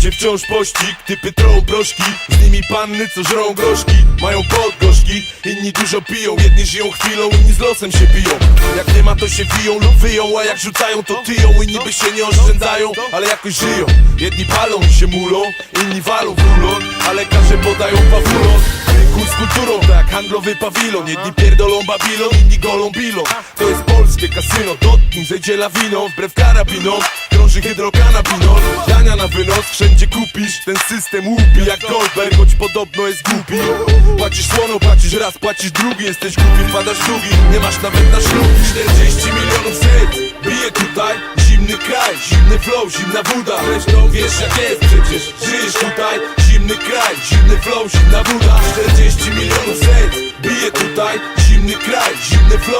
Idzie wciąż pościg, typy trą proszki Z nimi panny, co żrą groszki. Mają podgorzki, inni dużo piją. Jedni żyją chwilą, inni z losem się biją. Jak nie ma to się wiją lub wyją A jak rzucają to tyją. Inni by się nie oszczędzają, ale jakoś żyją. Jedni palą się mulą, inni walą w rulon A lekarze podają pawulon Chuj z kulturą, tak handlowy pawilon. Jedni pierdolą Babilon, inni golą bilon To jest polskie kasyno, dotknij, zejdzie lawiną Wbrew karabinom, krąży hydrokanabinol Dania na wynos, wszędzie kupisz Ten system łupi jak Goldberg Choć podobno jest głupi. Płacisz słono, płacisz raz, płacisz drugi. Jesteś głupi, wpadasz w długi Nie masz nawet na ślub. 40 milionów serc Bije tutaj, zimny kraj Zimny flow, zimna woda. Zresztą wiesz jak jest przecież Żyjesz tutaj, zimny kraj Zimny Zimny flow, zimna woda 40 milionów set Bije tutaj zimny kraj, zimny flow.